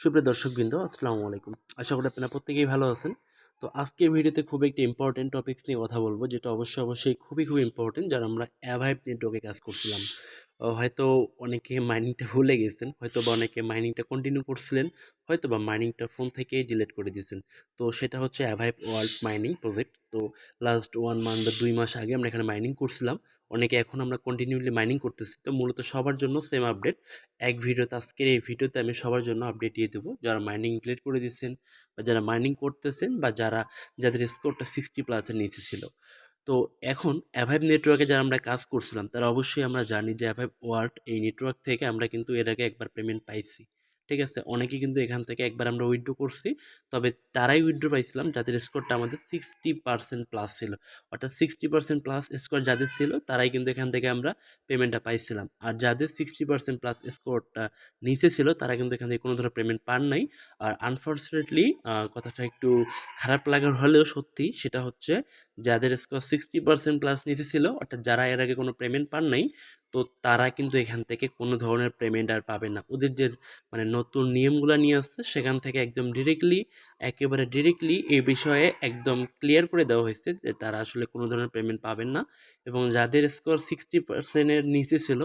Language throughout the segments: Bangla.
সুপ্রিয় দর্শকবৃন্দ, আসসালামু আলাইকুম। আশা করি আপনারা প্রত্যেকেই ভালো আছেন। তো আজকের ভিডিওতে খুব একটি ইম্পর্টেন্ট টপিক্স নিয়ে কথা বলব, যেটা অবশ্যই অবশ্যই খুবই খুব ইম্পর্টেন্ট যারা আমরা অ্যাভাইভ নেটওয়ার্কে কাজ করছিলাম। হয়তো অনেকে মাইনিংটা ভুলে গেছেন হয়তো বা অনেকে মাইনিংটা কন্টিনিউ করছিলেন হয়তো বা মাইনিংটা ফোন থেকেই ডিলেট করে দিয়েছেন। তো সেটা হচ্ছে অ্যাভাইভ ওয়ার্ল্ড মাইনিং প্রজেক্ট তো লাস্ট ওয়ান মান্থ বা দুই মাস আগে আমরা এখানে মাইনিং করছিলাম। অনেকে এখন আমরা কন্টিনিউলি মাইনিং করতেছি। তো মূলত সবার জন্য সেম আপডেট এক ভিডিওতে আজকের এই ভিডিওতে আমি সবার জন্য আপডেট দিয়ে দেবো। যারা মাইনিং ক্লিয়ার করে দিচ্ছেন বা যারা মাইনিং করতেছেন বা যারা, যাদের স্কোরটা সিক্সটি প্লাসের নিচে ছিল। তো এখন অ্যাভাইভ নেটওয়ার্কে যারা আমরা কাজ করছিলাম, তারা অবশ্যই আমরা জানি যে অ্যাভাইভ ওয়ার্ল্ড এই নেটওয়ার্ক থেকে আমরা কিন্তু এর আগে একবার পেমেন্ট পাইছি। ঠিক আছে? অনেকে কিন্তু এখান থেকে একবার আমরা উইথড্রো করছি। তবে তারাই উইথড্রো পাইছিলাম, যাদের স্কোরটা আমাদের সিক্সটি পার্সেন্ট প্লাস ছিল। অর্থাৎ সিক্সটি পার্সেন্ট প্লাস স্কোর যাদের ছিল, তারাই কিন্তু এখান থেকে আমরা পেমেন্টটা পাইছিলাম। আর যাদের সিক্সটি পার্সেন্ট প্লাস স্কোরটা নিচে ছিল, তারা কিন্তু এখান থেকে কোনো ধরনের পেমেন্ট পান নাই। আর আনফর্চুনেটলি কথাটা একটু খারাপ লাগার হলেও সত্যি সেটা হচ্ছে যাদের স্কোর সিক্সটি পার্সেন্ট প্লাস নিচে ছিল, অর্থাৎ যারা এর আগে কোনো পেমেন্ট পান নাই, তো তারা কিন্তু এখান থেকে কোনো ধরনের পেমেন্ট আর পাবে না। ওদের যে মানে নতুন নিয়মগুলো নিয়ে আসছে, সেখান থেকে একদম ডিরেক্টলি একেবারে ডিরেক্টলি এই বিষয়ে একদম ক্লিয়ার করে দেওয়া হয়েছে যে তারা আসলে কোনো ধরনের পেমেন্ট পাবেন না এবং যাদের স্কোর সিক্সটি পার্সেন্টের নিচে ছিল,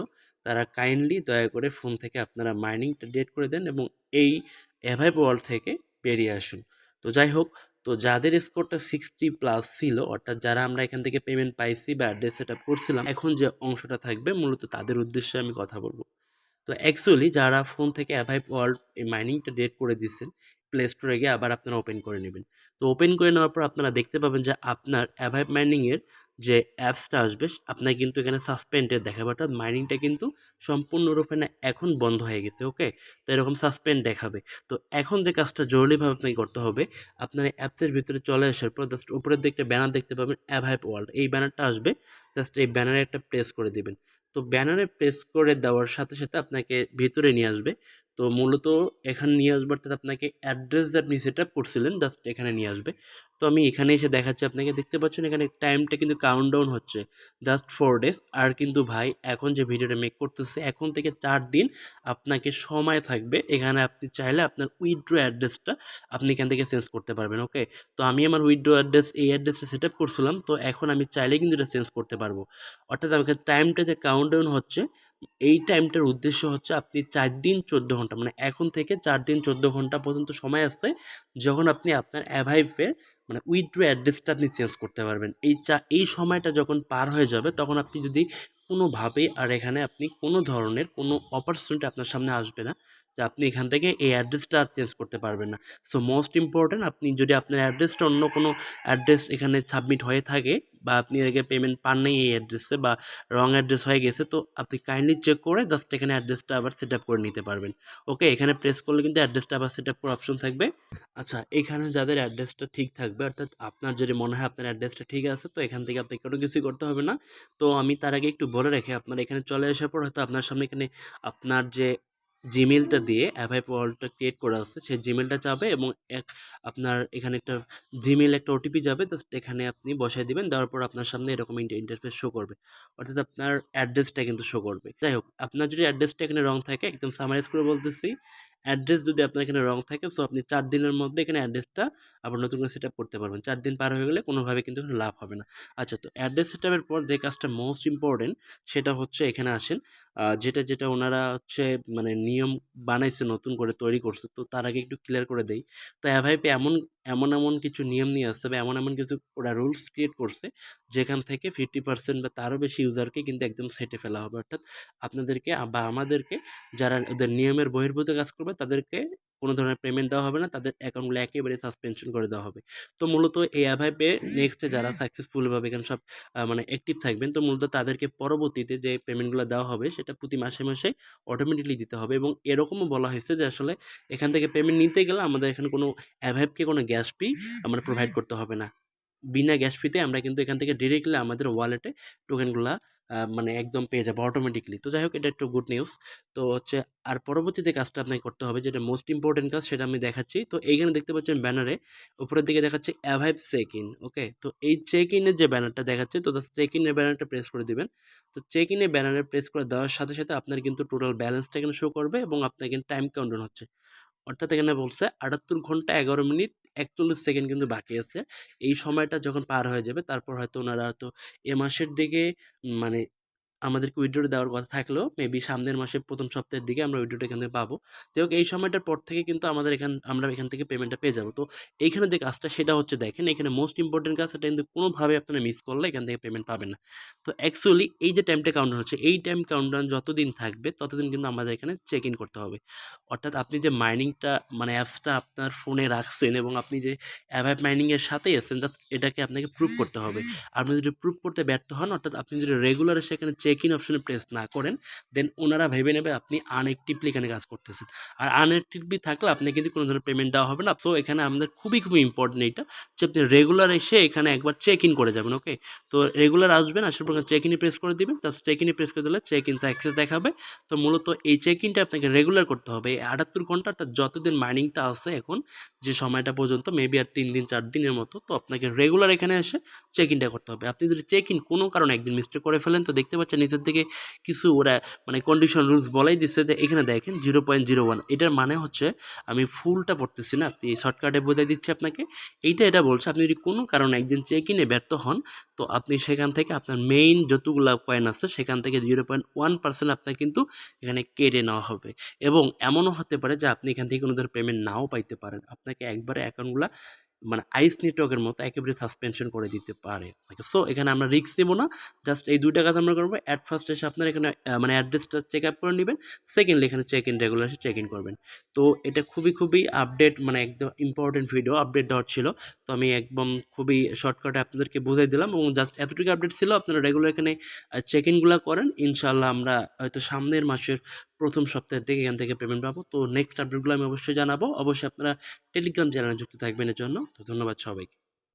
তারা কাইন্ডলি দয়া করে ফোন থেকে আপনারা মাইনিংটা ডেট করে দেন এবং এই অ্যাভাইভ ওয়ার্ল্ড থেকে বেরিয়ে আসুন। তো যাই হোক তো যাদের স্কোরটা সিক্সটি প্লাস ছিল, অর্থাৎ যারা আমরা এখান থেকে পেমেন্ট পাইছি বা অ্যাড্রেস সেট আপ করছিলাম, এখন যে অংশটা থাকবে মূলত তাদের উদ্দেশ্যে আমি কথা বলব। তো অ্যাকচুয়ালি যারা ফোন থেকে অ্যাভাইভ ওয়ার্ল্ড এই মাইনিংটা ডেট করে দিচ্ছেন প্লে স্টোরে গিয়ে আবার আপনারা ওপেন করে নেবেন। তো ওপেন করে নেওয়ার পর আপনারা দেখতে পাবেন যে আপনার অ্যাভাইভ মাইনিংয়ের যে অ্যাপসটা আসবে আপনার কিন্তু এখানে সাসপেন্ডেড দেখাবে। অর্থাৎ মাইনিংটা কিন্তু সম্পূর্ণরূপে না এখন বন্ধ হয়ে গেছে ওকে তো এরকম সাসপেন্ড দেখাবে। তো এখন যে কাজটা জরুরিভাবে আপনাকে করতে হবে, আপনার অ্যাপসের ভিতরে চলে আসার পর জাস্ট উপরের দিকে একটা ব্যানার দেখতে পাবেন অ্যাভাইভ ওয়ার্ল্ড এই ব্যানারটা আসবে জাস্ট এই ব্যানারে একটা প্রেস করে দেবেন। তো ব্যানারে প্রেস করে দেওয়ার সাথে সাথে আপনাকে ভিতরে নিয়ে আসবে। তো মূলত এখানে নিয়ে আসবে, অর্থাৎ আপনাকে অ্যাড্রেস যে আপনি সেট আপ করছিলেন জাস্ট এখানে নিয়ে আসবে। তো আমি এখানে এসে দেখাচ্ছি আপনাকে। দেখতে পাচ্ছেন এখানে টাইমটা কিন্তু কাউন্টডাউন হচ্ছে। জাস্ট ফোর ডেজ আর কিন্তু ভাই, এখন যে ভিডিওটা মেক করতেছে, এখন থেকে চার দিন আপনাকে সময় থাকবে। এখানে আপনি চাইলে আপনার উইথড্রো অ্যাড্রেসটা আপনি এখান থেকে চেঞ্জ করতে পারবেন ওকে তো আমি আমার উইথড্রো অ্যাড্রেস এই অ্যাড্রেসটা সেট আপ করছিলাম। তো এখন আমি চাইলে কিন্তু এটা চেঞ্জ করতে পারব। অর্থাৎ আমাকে টাইমটা যে কাউন্টডাউন হচ্ছে, এই টাইমটার উদ্দেশ্য হচ্ছে আপনি চার দিন চোদ্দ ঘণ্টা মানে এখন থেকে চার দিন চোদ্দ ঘণ্টা পর্যন্ত সময় আসছে যখন আপনি আপনার অ্যাভাইভের মানে উইথড্রো অ্যাড্রেসটা আপনি চেঞ্জ করতে পারবেন। এই চা, এই সময়টা যখন পার হয়ে যাবে, তখন আপনি যদি কোনোভাবেই আর এখানে আপনি কোনো ধরনের কোনো অপরচুনিটি আপনার সামনে আসবে না, যে আপনি এখান থেকে এই অ্যাড্রেসটা আর চেঞ্জ করতে পারবেন না। সো মোস্ট ইম্পর্ট্যান্ট আপনি যদি আপনার অ্যাড্রেসটা অন্য কোনো অ্যাড্রেস এখানে সাবমিট হয়ে থাকে বা আপনি এর আগে পেমেন্ট পান নাই এই অ্যাড্রেসে বা রং অ্যাড্রেস হয়ে গেছে, তো আপনি কাইন্ডলি চেক করে জাস্ট এখানে অ্যাড্রেসটা আবার সেট আপ করে নিতে পারবেন। ওকে এখানে প্রেস করলে কিন্তু অ্যাড্রেসটা আবার সেট আপ করার অপশন থাকবে। আচ্ছা এখানে যাদের অ্যাড্রেসটা ঠিক থাকবে, অর্থাৎ আপনার যদি মনে হয় আপনার অ্যাড্রেসটা ঠিক আছে, তো এখান থেকে আপনি কোনো কিছুই করতে হবে না। তো আমি তার আগে একটু বলে রেখে আপনার এখানে চলে আসার পর হয়তো আপনার সামনে এখানে আপনার যে জিমেলটা দিয়ে অ্যাভাইপ ওয়ালটা ক্রিয়েট করা আছে। সেই জিমেলটা যাবে এবং এক আপনার এখানে একটা জিমেল একটা ওটিপি যাবে। জাস্ট এখানে আপনি বসাই দিবেন। দেওয়ার পর আপনার সামনে এরকম ইন্টারফেস শো করবে। অর্থাৎ আপনার অ্যাড্রেসটা কিন্তু শো করবে। যাই হোক, আপনার যদি অ্যাড্রেসটা এখানে রং থাকে, একদম সামারাইজ করে বলতেছি। অ্যাড্রেস যদি আপনার এখানে রং থাকে সো আপনি চার দিনের মধ্যে এখানে অ্যাড্রেসটা আবার নতুন করে সেট করতে পারবেন। চার দিন পার হয়ে গেলে কোনোভাবে কিন্তু লাভ হবে না। আচ্ছা তো অ্যাড্রেস সেট পর যে কাজটা মোস্ট ইম্পর্টেন্ট সেটা হচ্ছে এখানে আসেন। যেটা যেটা ওনারা হচ্ছে মানে নিয়ম বানাইছে, নতুন করে তৈরি করছে, তো তার আগে একটু ক্লিয়ার করে দেই। তো অ্যাভাইপে এমন এমন এমন কিছু নিয়ম নিয়ে আসছে বা এমন এমন কিছু ওরা রুলস ক্রিয়েট করছে, যেখান থেকে ফিফটি পার্সেন্ট বা তারও বেশি ইউজারকে কিন্তু একদম সেটে ফেলা হবে। অর্থাৎ আপনাদেরকে বা আমাদেরকে যারা ওদের নিয়মের বহির্ভূত কাজ করবে, তাদেরকে কোনো ধরনের পেমেন্ট দেওয়া হবে না, তাদের অ্যাকাউন্টগুলো একেবারে সাসপেনশন করে দেওয়া হবে। তো মূলত এই অ্যাভাইপে নেক্সটে যারা সাকসেসফুলভাবে এখানে সব মানে অ্যাক্টিভ থাকবেন, তো মূলত তাদেরকে পরবর্তীতে যে পেমেন্টগুলো দেওয়া হবে, সেটা প্রতি মাসে মাসে অটোমেটিকলি দিতে হবে এবং এরকমও বলা হয়েছে যে আসলে এখান থেকে পেমেন্ট নিতে গেলে আমাদের এখানে কোনো অ্যাভাইপকে কোনো গ্যাস ফি আমরা প্রোভাইড করতে হবে না। বিনা গ্যাস ফিতে আমরা কিন্তু এখান থেকে ডিরেক্টলি আমাদের ওয়ালেটে টোকেনগুলা মানে একদম পেয়ে যাব অটোমেটিকলি তো যাই হোক, এটা একটু গুড নিউজ তো হচ্ছে, আর পরবর্তীতে কাজটা আপনাকে করতে হবে, যেটা মোস্ট ইম্পর্টেন্ট কাজ, সেটা আমি দেখাচ্ছি। তো এইখানে দেখতে পাচ্ছেন ব্যানারে উপরের দিকে দেখাচ্ছে অ্যাভাইভ চেক ইন ওকে তো এই চেক ইনের যে ব্যানারটা দেখাচ্ছে, তো চেক ইনের ব্যানারটা প্রেস করে দিবেন। তো চেক ইনের ব্যানারে প্রেস করে দেওয়ার সাথে সাথে আপনার কিন্তু টোটাল ব্যালেন্সটা এখানে শো করবে এবং আপনার কিন্তু টাইম কাউন্টন হচ্ছে। অর্থাৎ এখানে বলছে আটাত্তর ঘণ্টা এগারো মিনিট একচল্লিশ সেকেন্ড কিন্তু বাকি আছে। এই সময়টা যখন পার হয়ে যাবে, তারপর হয়তো ওনারা হয়তো এ মাসের দিকে মানে আমাদেরকে উইড্রোটা দেওয়ার কথা থাকলেও মেবি সামনের মাসের প্রথম সপ্তাহের দিকে আমরা উইড্রোটা এখান থেকে পাবো। যাই হোক, এই সময়টার পর থেকে কিন্তু আমাদের এখান, আমরা এখান থেকে পেমেন্টটা পেয়ে যাব। তো এইখানে যে কাজটা, সেটা হচ্ছে দেখেন, এখানে মোস্ট ইম্পর্টেন্ট কাজ, সেটা কিন্তু কোনোভাবে আপনারা মিস করলে এখান থেকে পেমেন্ট পাবেন না। তো অ্যাকচুয়ালি এই যে টাইমটা কাউন্ট হচ্ছে, এই টাইম কাউন্টডাউন যতদিন থাকবে, ততদিন কিন্তু আমাদের এখানে চেক ইন করতে হবে। অর্থাৎ আপনি যে মাইনিংটা মানে অ্যাপসটা আপনার ফোনে রাখছেন এবং আপনি যে অ্যাপ অ্যাপ মাইনিংয়ের সাথেই আছেন জাস্ট এটাকে আপনাকে প্রুভ করতে হবে। আপনি যদি প্রুভ করতে ব্যর্থ হন, অর্থাৎ আপনি যদি রেগুলার সেখানে চেক ইন অপশনে প্রেস না করেন দেন ওনারা ভেবে নেবে আপনি আনএক্টিভলি এখানে কাজ করতেছেন। আর আনএক্টিভলি থাকলে আপনি কিন্তু কোনো ধরনের পেমেন্ট দেওয়া হবে না। সো এখানে আমাদের খুবই খুবই ইম্পর্টেন্ট এইটা যে আপনি রেগুলার এসে এখানে একবার চেক ইন করে যাবেন ওকে তো রেগুলার আসবেন, আসার পর চেক ইনে প্রেস করে দিবেন তার চেক ইনে প্রেস করে দিলে চেক ইন অ্যাক্সেস দেখাবে। তো মূলত এই চেক ইনটা আপনাকে রেগুলার করতে হবে। এই আটাত্তর ঘণ্টা অর্থাৎ যতদিন মাইনিংটা আছে এখন, যে সময়টা পর্যন্ত মেবি আর তিন দিন, চার দিনের মতো, তো আপনাকে রেগুলার এখানে এসে চেক ইনটা করতে হবে। আপনি যদি চেক ইন কোনো কারণে একদিন মিস্টেক করে ফেলেন, তো দেখতে পাচ্ছেন নিচের দিকে কিছু ওরা মানে কন্ডিশন রুলস বলাই দিচ্ছে যে এখানে দেখেন জিরো পয়েন্ট জিরো ওয়ান এটার মানে হচ্ছে আমি ফুলটা পড়তেছি না আপনি শর্টকাটে বোঝাই দিচ্ছি আপনাকে, এইটা এটা বলছে, আপনি যদি কোনো কারণে একদিন চেক ইনে ব্যর্থ হন, তো আপনি সেখান থেকে আপনার মেইন যতগুলো কয়েন আছে, সেখান থেকে জিরো পয়েন্ট ওয়ান পার্সেন্ট আপনার কিন্তু এখানে কেটে নেওয়া হবে। এবং এমনও হতে পারে যে আপনি এখান থেকে কোনো ধরনের পেমেন্ট নাও পাইতে পারেন। আপনাকে একবারে অ্যাকাউন্টগুলো মানে আইস নেটওয়ার্কের মতো একেবারে সাসপেনশন করে দিতে পারে। ওকে সো এখানে আমরা রিস্ক দেবো না। জাস্ট এই দুইটা কাজ আমরা করব। অ্যাট ফার্স্ট এসে আপনার এখানে মানে অ্যাড্রেসটা চেক আপ করে নেবেন। সেকেন্ডলি এখানে চেক ইন রেগুলার এসে চেক ইন করবেন। তো এটা খুবই খুবই আপডেট মানে একদম ইম্পর্টেন্ট ভিডিও আপডেট দেওয়ার ছিল। তো আমি একদম খুবই শর্টকাটে আপনাদেরকে বুঝাই দিলাম এবং জাস্ট এতটুকু আপডেট ছিল, আপনারা রেগুলার এখানে চেক ইনগুলো করেন। ইনশাল্লাহ আমরা হয়তো সামনের মাসের প্রথম সপ্তাহের দিকে এখান থেকে পেমেন্ট পাবো। তো নেক্সট আপডেটগুলো আমি অবশ্যই জানাব। অবশ্যই আপনারা টেলিগ্রাম চ্যানেলে যুক্ত থাকবেন এর জন্য। তো ধন্যবাদ সবাইকে